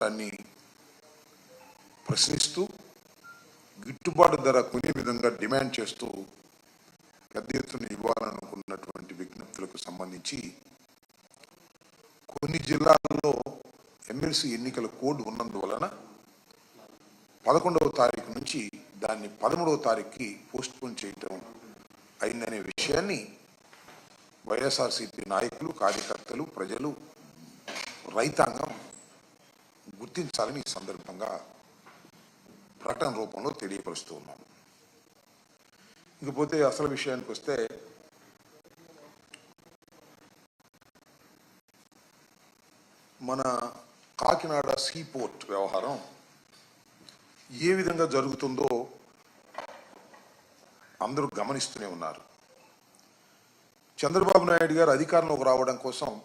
దాన్ని ప్రశ్నిస్తూ గిట్టుబాటు ధర కొనే విధంగా డిమాండ్ చేస్తూ పెద్ద ఎత్తున ఇవ్వాలనుకున్నటువంటి విజ్ఞప్తులకు సంబంధించి కొన్ని జిల్లాల్లో ఎమ్మెల్సీ ఎన్నికల కోడ్ ఉన్నందువలన పదకొండవ తారీఖు నుంచి దాన్ని పదమూడవ తారీఖుకి పోస్ట్ పోన్ చేయటం అయిందనే విషయాన్ని వైఎస్ఆర్సీపీ నాయకులు కార్యకర్తలు ప్రజలు రైతాంగం గుర్తించాలని ఈ సందర్భంగా ప్రకటన రూపంలో తెలియపరుస్తూ ఉన్నాను. ఇకపోతే అసలు విషయానికి వస్తే మన కాకినాడ సీపోర్ట్ వ్యవహారం ఏ విధంగా జరుగుతుందో అందరూ గమనిస్తూనే ఉన్నారు. చంద్రబాబు నాయుడు గారు అధికారంలోకి రావడం కోసం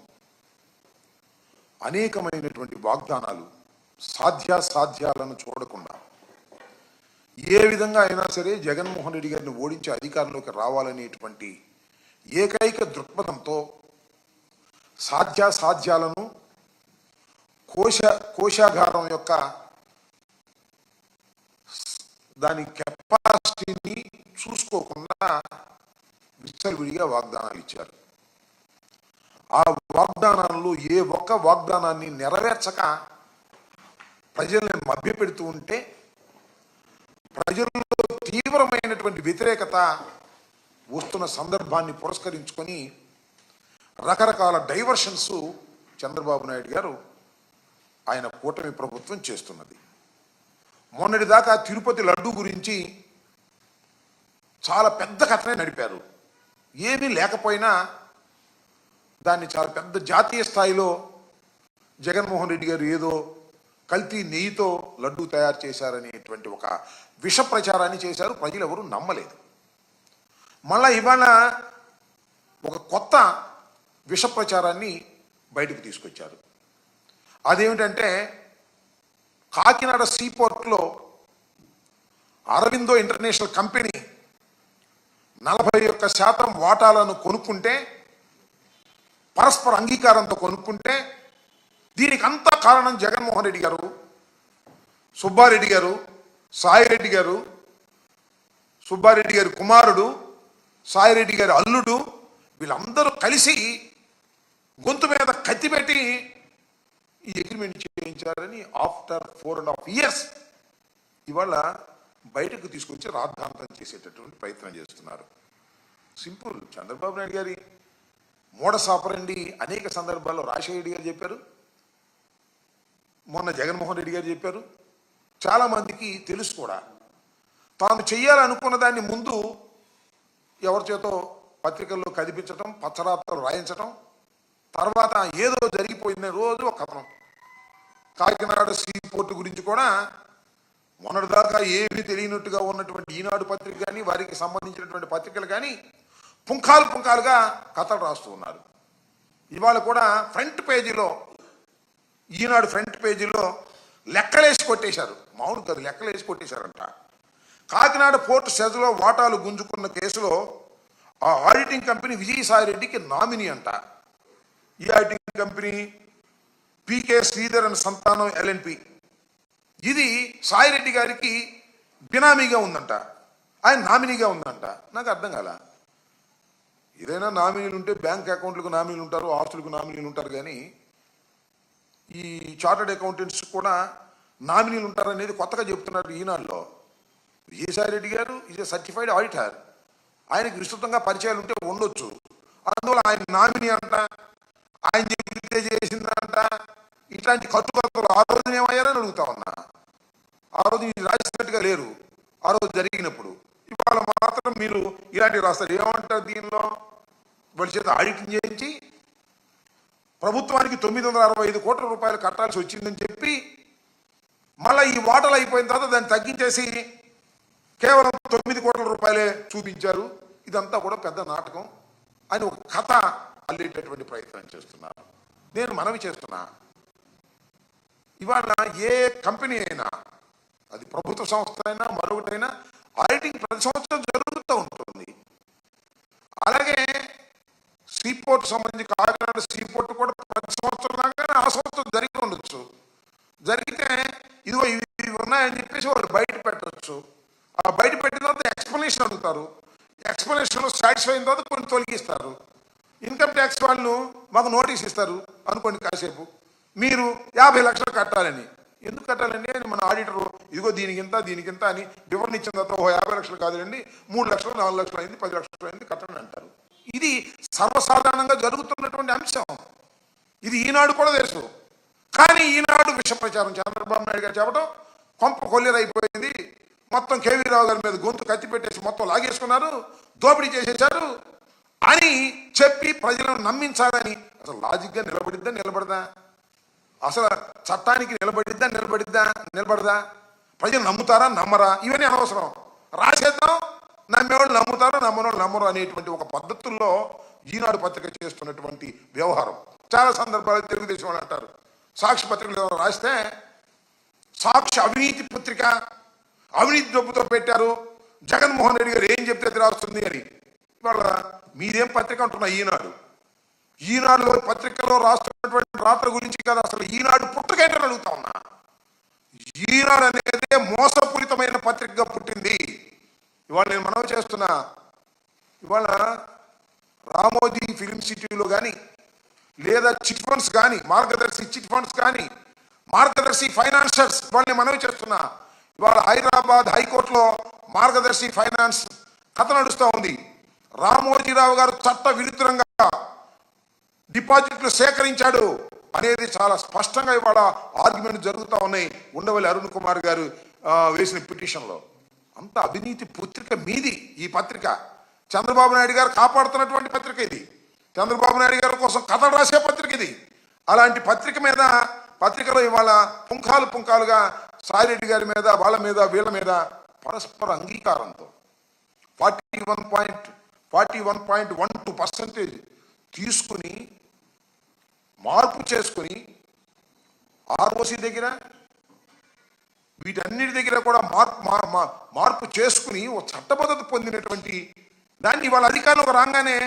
అనేకమైనటువంటి వాగ్దానాలు సాధ్యాసాధ్యాలను చూడకుండా ఏ విధంగా అయినా సరే జగన్మోహన్ రెడ్డి గారిని ఓడించి అధికారంలోకి రావాలనేటువంటి ఏకైక దృక్పథంతో సాధ్యాసాధ్యాలను కోశ కోశాగారం యొక్క దాని కెపాసిటీని చూసుకోకుండా విచ్చలవిడిగా వాగ్దానాలు ఇచ్చారు. ఆ వాగ్దానాల్లో ఏ ఒక్క వాగ్దానాన్ని నెరవేర్చక ప్రజల్ని మభ్యపెడుతూ ఉంటే ప్రజల్లో తీవ్రమైనటువంటి వ్యతిరేకత వస్తున్న సందర్భాన్ని పురస్కరించుకొని రకరకాల డైవర్షన్స్ చంద్రబాబు నాయుడు గారు ఆయన కూటమి ప్రభుత్వం చేస్తున్నది. మొన్నటిదాకా తిరుపతి లడ్డు గురించి చాలా పెద్ద కథనే నడిపారు. ఏమీ లేకపోయినా దాన్ని చాలా పెద్ద జాతీయ స్థాయిలో జగన్మోహన్ రెడ్డి గారు ఏదో కల్తీ నెయ్యితో లడ్డూ తయారు చేశారనేటువంటి ఒక విష ప్రచారాన్ని చేశారు. ప్రజలు ఎవరు నమ్మలేదు. మళ్ళా ఇవాళ ఒక కొత్త విష ప్రచారాన్ని బయటకు తీసుకొచ్చారు. అదేమిటంటే కాకినాడ సీపోర్ట్లో అరవిందో ఇంటర్నేషనల్ కంపెనీ నలభై ఒక్క శాతం వాటాలను కొనుక్కుంటే పరస్పర అంగీకారంతో కొనుక్కుంటే దీనికి అంతా కారణం జగన్మోహన్ రెడ్డి గారు. సుబ్బారెడ్డి గారు సాయిరెడ్డి గారు సుబ్బారెడ్డి గారి కుమారుడు సాయిరెడ్డి గారి అల్లుడు వీళ్ళందరూ కలిసి గొంతు మీద కత్తి పెట్టి ఈ agreement చేయించారని after four and half years ఇవాళ బయటకు తీసుకొచ్చి రాద్ధాంతం చేసేటటువంటి ప్రయత్నం చేస్తున్నారు. సింపుల్. చంద్రబాబు నాయుడు గారి మూఢ సాపరండి అనేక సందర్భాల్లో రాజశేఖర రెడ్డి గారు చెప్పారు. మొన్న జగన్మోహన్ రెడ్డి గారు చెప్పారు. చాలామందికి తెలుసు కూడా. తాను చేయాలనుకున్న దాన్ని ముందు ఎవరి చేతో పత్రికల్లో కదిపించటం పచ్చరాత్రలు రాయించటం తర్వాత ఏదో జరిగిపోయింది రోజు ఒక కథనం. కాకినాడ సీ పోర్టు గురించి కూడా మొన్నటిదాకా ఏమీ తెలియనట్టుగా ఉన్నటువంటి ఈనాడు పత్రిక కానీ వారికి సంబంధించినటువంటి పత్రికలు కానీ పుంఖాలు పుంఖాలుగా కథలు రాస్తూ ఉన్నారు. ఇవాళ కూడా ఫ్రంట్ పేజీలో ఈనాడు ఫ్రంట్ పేజీలో లెక్కలేసి కొట్టేశారు. మామూలు కాదు లెక్కలేసి కొట్టేశారంట. కాకినాడ పోర్టు సెజలో వాటాలు గుంజుకున్న కేసులో ఆ ఆడిటింగ్ కంపెనీ విజయసాయి రెడ్డికి నామినీ అంట. ఈ ఆడిటింగ్ కంపెనీ పీకే శ్రీధర్ అని సంతానం ఎల్ఎన్పి ఇది సాయిరెడ్డి గారికి బినామీగా ఉందంట. ఆయన నామినీగా ఉందంట. నాకు అర్థం కాల. ఏదైనా నామినీలు ఉంటే బ్యాంక్ అకౌంట్లకు నామినీలు ఉంటారు ఆస్తులకు నామినీలు ఉంటారు కానీ ఈ చార్టర్డ్ అకౌంటెంట్స్ కూడా నామినీలు ఉంటారనేది కొత్తగా చెప్తున్నారు ఈనాడులో. విజయసాయి రెడ్డి గారు ఈజ్ ఎ సర్టిఫైడ్ ఆడిటర్ ఆయనకి విస్తృతంగా పరిచయాలు ఉంటే ఉండొచ్చు. అందువల్ల ఆయన నామినీ అంట ఆయన చెబితే చేసిందంట ఇట్లాంటి కట్టుకథలు ఆ రోజున ఏమయ్యారని అడుగుతా ఉన్నా. ఆ రోజు మీరు రాసినట్టుగా లేరు. ఆ రోజు జరిగినప్పుడు ఇవాళ మాత్రం మీరు ఇలాంటివి రాస్తారు. ఏమంటారు దీనిలో? వాళ్ళ చేత ఆడిటింగ్ చేయించి ప్రభుత్వానికి తొమ్మిది వందల అరవై ఐదు కోట్ల రూపాయలు కట్టాల్సి వచ్చిందని చెప్పి మళ్ళీ ఈ వాటలు అయిపోయిన తర్వాత దాన్ని తగ్గించేసి కేవలం తొమ్మిది కోట్ల రూపాయలే చూపించారు. ఇదంతా కూడా పెద్ద నాటకం అని ఒక కథ అల్లేటటువంటి ప్రయత్నం చేస్తున్నారు. నేను మనవి చేస్తున్నా. ఇవాళ ఏ కంపెనీ అయినా అది ప్రభుత్వ సంస్థ అయినా మరొకటైనా ఆడిటింగ్ ప్రతి సంవత్సరం జరుగుతూ ఉంటుంది. అలాగే సీపోర్ట్ సంబంధించి కాకినాడ సీపోర్ట్ కూడా ప్రతి సంవత్సరం లాగానే ఆ సంవత్సరం జరిగి ఉండొచ్చు. జరిగితే ఇదిగో ఇవి ఇవి ఉన్నాయని చెప్పేసి వాళ్ళు బయట పెట్టచ్చు. ఆ బయట పెట్టిన తర్వాత ఎక్స్ప్లెనేషన్ అడుగుతారు. ఎక్స్ప్లెనేషన్ సాటిస్ఫై అయిన తర్వాత కొన్ని తొలగిస్తారు. ఇన్కమ్ ట్యాక్స్ వాళ్ళు మాకు నోటీస్ ఇస్తారు అనుకోండి కాసేపు. మీరు యాభై లక్షలు కట్టాలని. ఎందుకు కట్టాలండి? అని మన ఆడిటర్ ఇదిగో దీనికింత దీనికింత అని వివరణ ఇచ్చిన తర్వాత ఓ యాభై లక్షలు కాదులేండి మూడు లక్షలు నాలుగు లక్షలు అయింది పది లక్షలు అయింది కట్టండి అంటారు. ఇది సర్వసాధారణంగా జరుగుతున్నటువంటి అంశం. ఇది ఈనాడు కూడా తెలుసు. కానీ ఈనాడు విష ప్రచారం చంద్రబాబు నాయుడు గారు చెప్పడం కొంప కొల్లిరైపోయింది. మొత్తం కేవీ రావు గారి మీద గొంతు కత్తి పెట్టేసి మొత్తం లాగేసుకున్నారు. దోపిడీ చేసేసారు అని చెప్పి ప్రజలను నమ్మించాలని అసలు లాజిక్గా నిలబడిద్దా నిలబడదా? అసలు చట్టానికి నిలబడిద్దా నిలబడిద్దా నిలబడదా? ప్రజలు నమ్ముతారా నమ్మరా? ఇవన్నీ అనవసరం. రాసేద్దాం నమ్మేవాళ్ళు నమ్ముతారు? నమ్మనోళ్ళు నమ్మరు అనేటువంటి ఒక పద్ధతుల్లో ఈనాడు పత్రిక చేస్తున్నటువంటి వ్యవహారం. చాలా సందర్భాలు తెలుగుదేశం వాళ్ళు అంటారు. సాక్షి పత్రికలు ఎవరు రాస్తే సాక్షి అవినీతి పత్రిక అవినీతి డబ్బుతో పెట్టారు. జగన్మోహన్ రెడ్డి గారు ఏం చెప్తే అది రాస్తుంది అని. ఇవాళ మీదేం పత్రిక అంటున్నా ఈనాడు? ఈనాడులో పత్రికలో రాస్తున్నటువంటి రాత్ర గురించి కదా అసలు ఈనాడు పుట్టకేంటని అడుగుతా ఉన్నా. ఈనాడు అనేది మోసపూరితమైన పత్రికగా పుట్టింది. ఇవాళ నేను మనవి చేస్తున్నా ఇవాళ రామోజీ ఫిలిం సిటీలో కానీ లేదా చిట్ ఫండ్స్ కానీ మార్గదర్శి చిట్ ఫండ్స్ కానీ మార్గదర్శి ఫైనాన్షియర్స్ వాళ్ళని మనవి చేస్తున్నా. ఇవాళ హైదరాబాద్ హైకోర్టులో మార్గదర్శి ఫైనాన్స్ కథ నడుస్తూ ఉంది. రామోజీరావు గారు చట్ట విరుద్ధంగా డిపాజిట్లు సేకరించాడు అనేది చాలా స్పష్టంగా ఇవాళ ఆర్గ్యుమెంట్ జరుగుతూ ఉన్నాయి. ఉండవల్లి అరుణ్ కుమార్ గారు వేసిన పిటిషన్లో. అంత అవినీతి పత్రిక మీది ఈ పత్రిక. చంద్రబాబు నాయుడు గారు కాపాడుతున్నటువంటి పత్రిక ఇది. చంద్రబాబు నాయుడు గారి కోసం కథలు రాసే పత్రిక ఇది. అలాంటి పత్రిక మీద పత్రికలో ఇవాళ పుంఖాలు పుంఖాలుగా సాయిరెడ్డి గారి మీద వాళ్ళ మీద వీళ్ళ మీద పరస్పర అంగీకారంతో forty one point forty one point one two percentage తీసుకుని మార్పు చేసుకుని ఆర్ఓసి దగ్గర వీటన్నిటి దగ్గర కూడా మార్పు మా- మా- మార్పు చేసుకుని ఒక చట్టబద్ధత పొందినటువంటి దాన్ని వాళ్ళ అధికారంలోకి రాగానే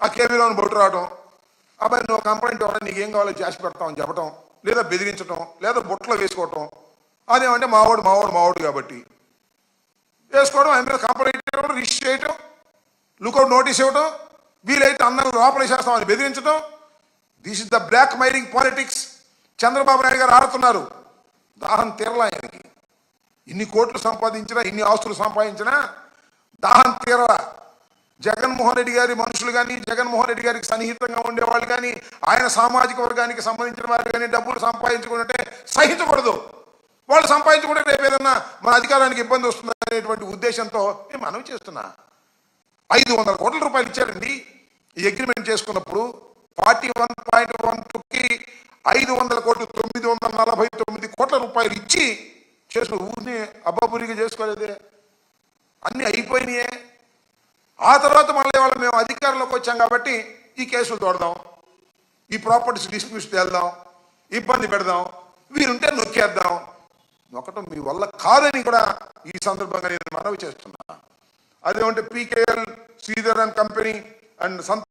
ఆ కేవీలోని బొట్టు రావడం అబ్బాయి నువ్వు కంప్లైంట్ ఇవ్వడం నీకేం కావాలో చేసి పెడతామని చెప్పడం లేదా బెదిరించడం లేదా బుట్టలో వేసుకోవటం అదేమంటే మావాడు మావాడు మావాడు కాబట్టి. వేసుకోవడం ఆయన మీద కంప్లైంట్ ఇవ్వడం రిజిస్టర్ చేయటం లుకౌట్ నోటీస్ ఇవ్వడం వీలైతే అందరూ లోపల చేస్తామని బెదిరించడం this is the blackmailing politics Chandrababu Naidu garu ఆడుతున్నారు. దాహం తీరలా ఆయనకి. ఇన్ని కోట్లు సంపాదించినా ఇన్ని ఆస్తులు సంపాదించినా దాహం తీరలా. జగన్మోహన్ రెడ్డి గారి మనుషులు కానీ జగన్మోహన్ రెడ్డి గారికి సన్నిహితంగా ఉండేవాళ్ళు కానీ ఆయన సామాజిక వర్గానికి సంబంధించిన వారు కానీ డబ్బులు సంపాదించుకుంటే సహించకూడదు. వాళ్ళు సంపాదించుకుంటే రేపు ఏదన్నా మన అధికారానికి ఇబ్బంది వస్తుంది అనేటువంటి ఉద్దేశంతో నేను మనవి చేస్తున్నా. ఐదు వందల కోట్ల రూపాయలు ఇచ్చారండి. ఈ అగ్రిమెంట్ చేసుకున్నప్పుడు ఫార్టీ వన్ పాయింట్ వన్ టూకి ఐదు వందల కోట్లు తొమ్మిది వందల నలభై తొమ్మిది కోట్ల రూపాయలు ఇచ్చి చేసిన ఊరిని అబ్బాబురిగా చేసుకోలేదే. అన్నీ అయిపోయినాయే. ఆ తర్వాత మళ్ళీ వాళ్ళ మేము అధికారంలోకి వచ్చాం కాబట్టి ఈ కేసులు తోడదాం ఈ ప్రాపర్టీస్ డిస్మిస్ తేల్దాం. ఇబ్బంది పెడదాం. వీరుంటే నొక్కేద్దాం. నొక్కటం మీ వల్ల కాదని కూడా ఈ సందర్భంగా నేను మనవి చేస్తున్నా. అదేమంటే PKL Sridhar and company and సంత